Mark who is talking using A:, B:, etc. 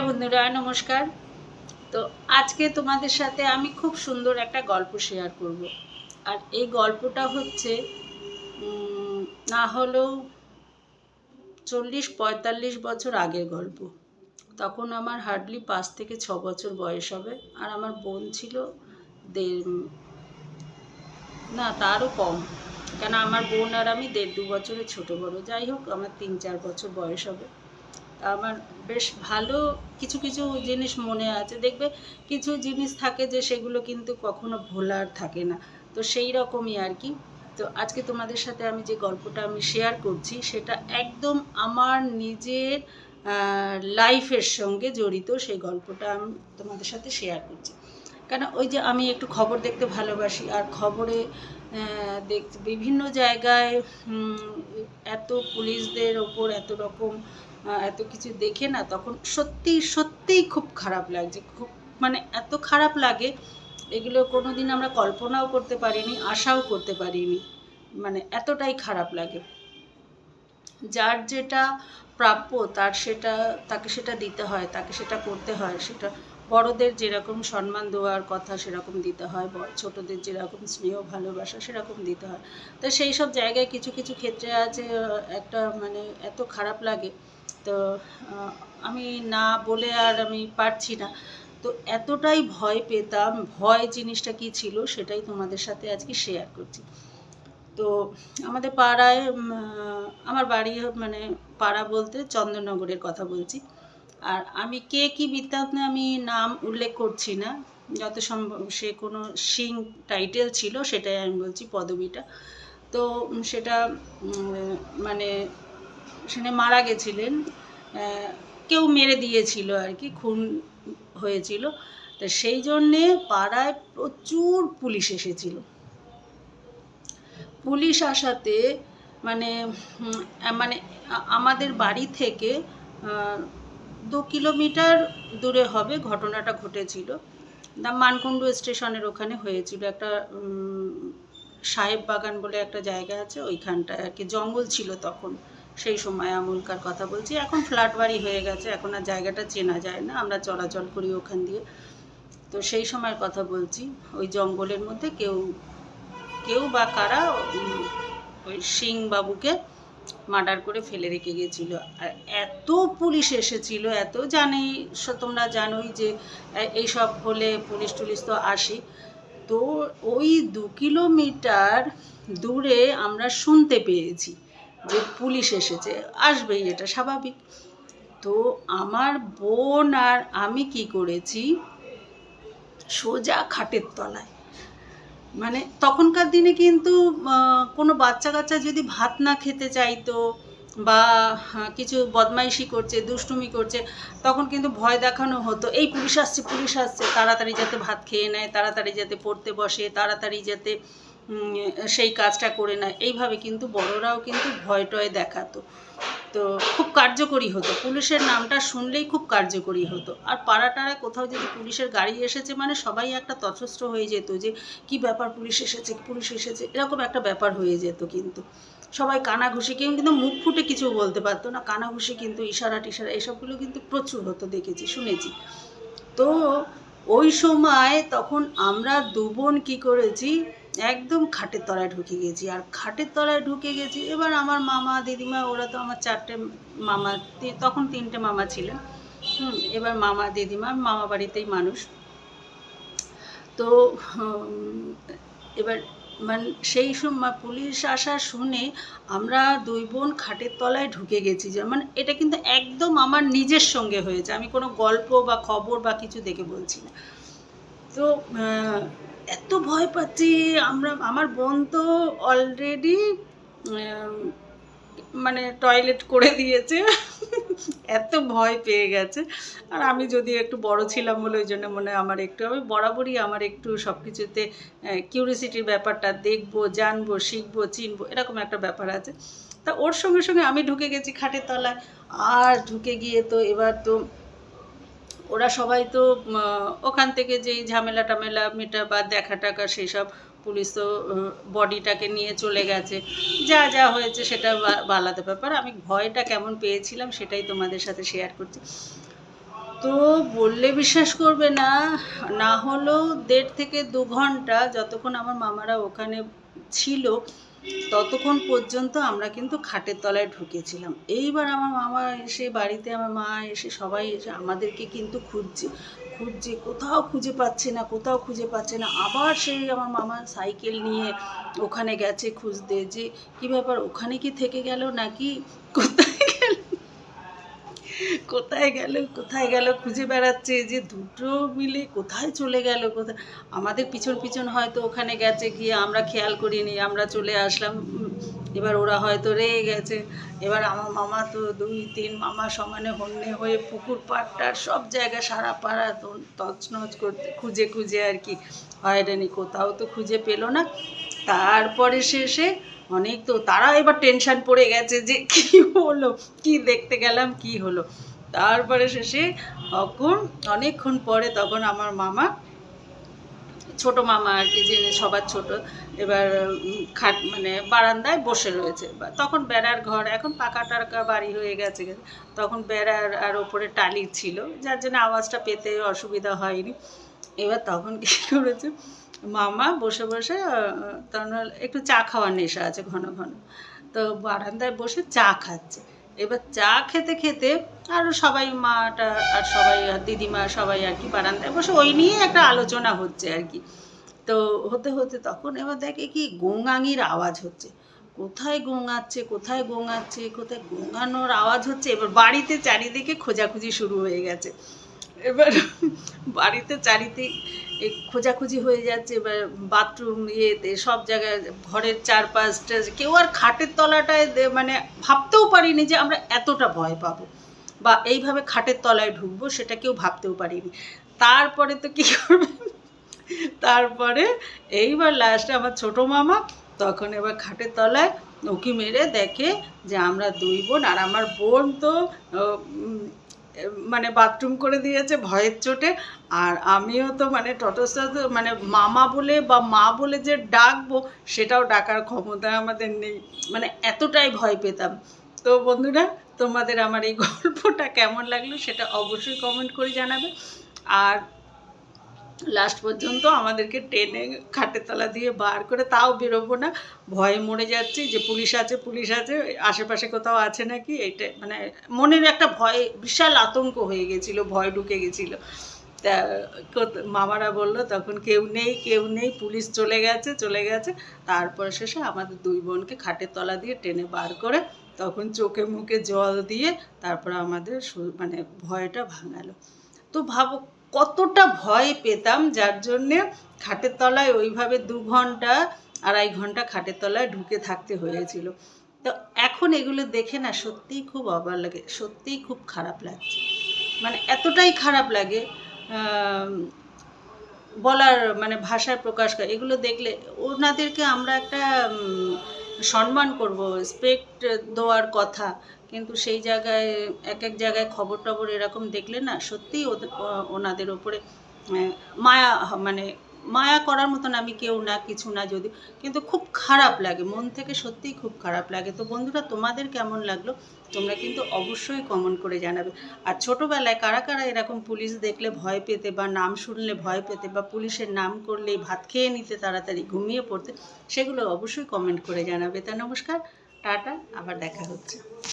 A: Hello বন্ধুরা, নমস্কার। তো আজকে তোমাদের সাথে আমি খুব সুন্দর একটা গল্প শেয়ার করব। আর এই গল্পটা হচ্ছে না হলেও চল্লিশ পঁয়তাল্লিশ বছর আগের গল্প। তখন আমার হার্ডলি পাঁচ থেকে ছ বছর বয়স হবে, আর আমার বোন ছিল দেড়, না তারও কম। কেন, আমার বোন আর আমি দেড় দু বছরের ছোটো বড়। যাই হোক, আমার তিন চার বছর বয়স হবে। আমার বেশ ভালো কিছু কিছু জিনিস মনে আছে। দেখবে কিছু জিনিস থাকে যে সেগুলো কিন্তু কখনো ভোলার থাকে না। তো সেই রকমই আর কি। তো আজকে তোমাদের সাথে আমি যে গল্পটা আমি শেয়ার করছি, সেটা একদম আমার নিজের লাইফের সঙ্গে জড়িত সেই গল্পটা আমি তোমাদের সাথে শেয়ার করছি। কেন ওই যে আমি একটু খবর দেখতে ভালোবাসি, আর খবরে দেখ, বিভিন্ন জায়গায় এত পুলিশদের ওপর এত রকম এত কিছু দেখে না তখন সত্যি, সত্যিই খুব খারাপ লাগছে। খুব মানে এত খারাপ লাগে, এগুলো কোনো দিন আমরা কল্পনাও করতে পারিনি, আশাও করতে পারিনি। মানে এতটাই খারাপ লাগে। যার যেটা প্রাপ্য, তার সেটা, তাকে সেটা দিতে হয়, তাকে সেটা করতে হয়, সেটা বড়দের যেরকম সম্মান দেওয়ার কথা সেরকম দিতে হয় ছোটদের যেরকম স্নেহ, ভালোবাসা সেরকম দিতে হয়। তো সেই সব জায়গায় কিছু কিছু ক্ষেত্রে আছে একটা মানে এত খারাপ লাগে। তো আমি না বলে আর আমি পারছি না। তো এতটাই ভয় পেতাম, ভয় জিনিসটা কি ছিল সেটাই তোমাদের সাথে আজকে শেয়ার করছি। তো আমাদের পাড়ায় আমার বাড়ি মানে পাড়া বলতে চন্দননগরের কথা বলছি। আর আমি কে কি বৃত্তান্ত আমি নাম উল্লেখ করছি না। যত সম্ভব সে কোনো সিং টাইটেল ছিল সেটাই আমি বলছি, পদবিটা। তো সেটা মানে সেখানে মারা গেছিলেন কেউ মেরে দিয়েছিল আর কি, খুন হয়েছিল। তো সেই জন্যে পাড়ায় প্রচুর পুলিশ এসেছিল। পুলিশ আসাতে মানে মানে আমাদের বাড়ি থেকে দু কিলোমিটার দূরে হবে ঘটনাটা ঘটেছিল। দা মানকুণ্ডু স্টেশনের ওখানে হয়েছিল। একটা সাহেব বাগান বলে একটা জায়গা আছে, ওইখানটায় আর কি, জঙ্গল ছিল তখন। সেই সময় আমলকার কথা বলছি। এখন ফ্ল্যাট বাড়ি হয়ে গেছে, এখন আর জায়গাটা চেনা যায় না, আমরা চলাচল করি ওখান দিয়ে। তো সেই সময়ের কথা বলছি, ওই জঙ্গলের মধ্যে কেউ কেউ বা কারা ওই সিং বাবুকে মার্ডার করে ফেলে রেখে গেছিল। আর এত পুলিশ এসেছিল, এত জানেই, স- তোমরা জানোই যে এইসব হলে পুলিশ টুলিশ তো আসে। তো ওই দু কিলোমিটার দূরে আমরা শুনতে পেয়েছি। যে পুলিশ এসেছে, আসবেই, এটা স্বাভাবিক। তো আমার বোন আর আমি কি করেছি, সোজা খাটের তলায়। মানে তখনকার দিনে কিন্তু কোনো বাচ্চা কাচ্চা যদি ভাত না খেতে চাইতো বা কিছু বদমাইশি করছে, দুষ্টুমি করছে, তখন কিন্তু ভয় দেখানো হতো, এই পুলিশ আসছে পুলিশ আসছে, তাড়াতাড়ি যাতে ভাত খেয়ে নেয়, তাড়াতাড়ি যাতে পড়তে বসে, তাড়াতাড়ি যাতে সেই কাজটা করে নেয়। এইভাবে কিন্তু বড়রাও কিন্তু ভয় টয় দেখাতো। তো খুব কার্যকরী হতো। পুলিশের নামটা শুনলেই খুব কার্যকরী হতো। আর পাড়া টাড়ায় কোথাও যদি পুলিশের গাড়ি এসেছে মানে সবাই একটা তছস্থ হয়ে যেত যে, কি ব্যাপার পুলিশ এসেছে? পুলিশ এসেছে? এরকম একটা ব্যাপার হয়ে যেত কিন্তু। সবাই কানাঘুষি, কেউ কিন্তু মুখ ফুটে কিছু বলতে পারতো না। কানাঘুষি কিন্তু ইশারা টিশারা এসবগুলো কিন্তু প্রচুর হতো, দেখেছি, শুনেছি। তো ওই সময় তখন আমরা দু বোন কী করেছি একদম খাটের তলায় ঢুকে গেছি। আর খাটের তলায় ঢুকে গেছি, এবার আমার মামা, দিদিমা, ওরা তো আমার চারটে মামা তখন তিনটে মামা ছিলেন। হুম, এবার মামা, দিদিমা, মামা বাড়িতেই মানুষ। তো এবার মানে সেই সময় পুলিশ আসা শুনে আমরা দুই বোন খাটের তলায় ঢুকে গেছি মানে এটা কিন্তু একদম আমার নিজের সঙ্গে হয়েছে। আমি কোনো গল্প বা খবর বা কিছু দেখে বলছি না। তো এত ভয় পাচ্ছি। আমরা, আমার বোন তো অলরেডি মানে টয়লেট করে দিয়েছে। এত ভয় পেয়ে গেছে। আর আমি যদি একটু বড় ছিলাম বলে ওই জন্য মনে আমার একটু, আমি বরাবরই আমার একটু সব কিছুতে কিউরিসিটির ব্যাপারটা দেখব, জানব, শিখব, চিনবো, এরকম একটা ব্যাপার আছে। তা ওর সঙ্গে সঙ্গে আমি ঢুকে গেছি খাটের তলায়। আর ঢুকে গিয়ে তো এবার তো ওরা সবাই তো ওখান থেকে যেই ঝামেলা টামেলা মেটা বা দেখা টাকা সেই সব পুলিশ তো বডিটাকে নিয়ে চলে গেছে। যা যা হয়েছে সেটা বা- বা আলাদা ব্যাপার। আমি ভয়টা কেমন পেয়েছিলাম সেটাই তোমাদের সাথে শেয়ার করছি। তো বললে বিশ্বাস করবে না না হলেও দেড় থেকে দু ঘণ্টা যতক্ষণ আমার মামারা ওখানে ছিল ততক্ষণ পর্যন্ত আমরা কিন্তু খাটের তলায় ঢুকেছিলাম। এইবার আমার মামা এসে বাড়িতে আমার মা এসে সবাই এসে আমাদেরকে কিন্তু খুঁজছে। খুঁজছে, কোথাও খুঁজে পাচ্ছে না, কোথাও খুঁজে পাচ্ছে না। আবার সেই আমার মামা সাইকেল নিয়ে ওখানে গেছে খুঁজতে যে, কী ব্যাপার, ওখানে কি থেকে গেল নাকি? কোথায় কোথায় গেল কোথায় গেল খুঁজে বেড়াচ্ছে যে দুটো মিলে কোথায় চলে গেল, কোথায়? আমাদের পিছন পিছন হয়তো ওখানে গেছে গিয়ে আমরা খেয়াল করিনি, আমরা চলে আসলাম। এবার ওরা হয়তো রেগে গেছে। এবার আমার মামা তো দুই, তিন মামা সমানে হন্যে হয়ে পুকুর পাড়টার সব জায়গায় সারা পাড়া তছনছ করতে, খুঁজে খুঁজে আর কি। হয়রানি, কোথাও তো খুঁজে পেল না। তারপরে শেষে অনেক তো, তারা এবার টেনশন পড়ে গেছে যে কি হলো, কি দেখতে গেলাম, কি হলো। তারপরে শেষে তখন অনেকক্ষণ পরে তখন আমার মামা ছোট মামা আর কি, যে সবার ছোট। এবার খাট মানে বারান্দায় বসে রয়েছে। তখন বেড়ার ঘর, এখন পাকা টাকা বাড়ি হয়ে গেছে। তখন বেড়ার আর ওপরে টালি ছিল, যার জন্য আওয়াজটা পেতে অসুবিধা হয়নি। এবার তখন কী করেছে? মামা বসে বসে তখন একটু চা খাওয়ার নেশা আছে ঘন ঘন। তো বারান্দায় বসে চা খাচ্ছে। এবার চা খেতে খেতে আরও সবাই মাটা আর সবাই আর দিদিমা সবাই আর কি বারান্দায় বসে ওই নিয়ে একটা আলোচনা হচ্ছে আর কি। তো হতে হতে তখন এবার দেখে কি গোঙাঙির আওয়াজ হচ্ছে। কোথায় গোঙাচ্ছে কোথায় গোঙাচ্ছে, কোথায় গোঙানোর আওয়াজ হচ্ছে? এবার বাড়িতে চারিদিকে খোঁজাখুঁজি শুরু হয়ে গেছে। এবার বাড়িতে চারিদিক খোঁজাখুঁজি হয়ে যাচ্ছে বাথরুম ইয়েতে সব জায়গায়, ঘরের চারপাশটা কেউ আর খাটের তলাটায় মানে ভাবতেও পারিনি যে আমরা এতটা ভয় পাবো বা এইভাবে খাটের তলায় ঢুকবো সেটা কেউ ভাবতেও পারিনি। তারপরে তো কী করবে? তারপরে এইবার লাস্টে আমার ছোট মামা তখন এবার খাটের তলায় উঁকি মেরে দেখে যে আমরা দুই বোন আর আমার বোন তো মানে বাথরুম করে দিয়েছে ভয়ের চোটে। আর আমিও তো মানে টটসটা মানে মামা বলে বা মা বলে যে ডাকবো, সেটাও ডাকার ক্ষমতা আমাদের নেই। মানে এতটাই ভয় পেতাম। তো বন্ধুরা, তোমাদের আমার এই গল্পটা কেমন লাগল সেটা অবশ্যই কমেন্ট করে জানাবে। আর লাস্ট পর্যন্ত আমাদেরকে টেনে খাটের তলা দিয়ে বার করে, তাও বেরোবো না। ভয়ে মরে যাচ্ছি যে পুলিশ আছে পুলিশ আছে, আশেপাশে কোথাও আছে নাকি? এইটা মানে মনের একটা ভয়, বিশাল আতঙ্ক হয়ে গেছিল, ভয় ঢুকে গেছিল। তা মামারা বলল, তখন কেউ নেই কেউ নেই, পুলিশ চলে গেছে চলে গেছে। তারপর শেষে আমাদের দুই বোনকে খাটের তলা দিয়ে টেনে বার করে, তখন চোখে মুখে জল দিয়ে তারপরে আমাদের মানে ভয়টা ভাঙালো। তো ভাবো কতটা ভয় পেতাম, যার জন্যে খাটের তলায় ওইভাবে দু ঘণ্টা, আড়াই ঘণ্টা খাটের তলায় ঢুকে থাকতে হয়েছিল। তো এখন এগুলো দেখে না সত্যিই খুব অবাক লাগে, সত্যিই খুব খারাপ লাগছে। মানে এতটাই খারাপ লাগে বলার মানে ভাষায় প্রকাশ করে, এগুলো দেখলে ওনাদেরকে আমরা একটা সম্মান করব রেসপেক্ট দেওয়ার কথা। কিন্তু সেই জায়গায় এক এক জায়গায় খবর টবর এরকম দেখলে না, সত্যিই ওদের ওনাদের ওপরে মায়া মানে মায়া করার মতন আমি কেউ না, কিছু না যদি, কিন্তু খুব খারাপ লাগে, মন থেকে সত্যিই খুব খারাপ লাগে। তো বন্ধুরা, তোমাদের কেমন লাগল? তোমরা কিন্তু অবশ্যই কমেন্ট করে জানাবে। আর ছোটোবেলায় কারা কারা এরকম পুলিশ দেখলে ভয় পেতে বা নাম শুনলে ভয় পেতে বা পুলিশের নাম করলেই ভাত খেয়ে নিতে তাড়াতাড়ি ঘুমিয়ে পড়তে, সেগুলো অবশ্যই কমেন্ট করে জানাবে। তা নমস্কার, টাটা, আবার দেখা হচ্ছে।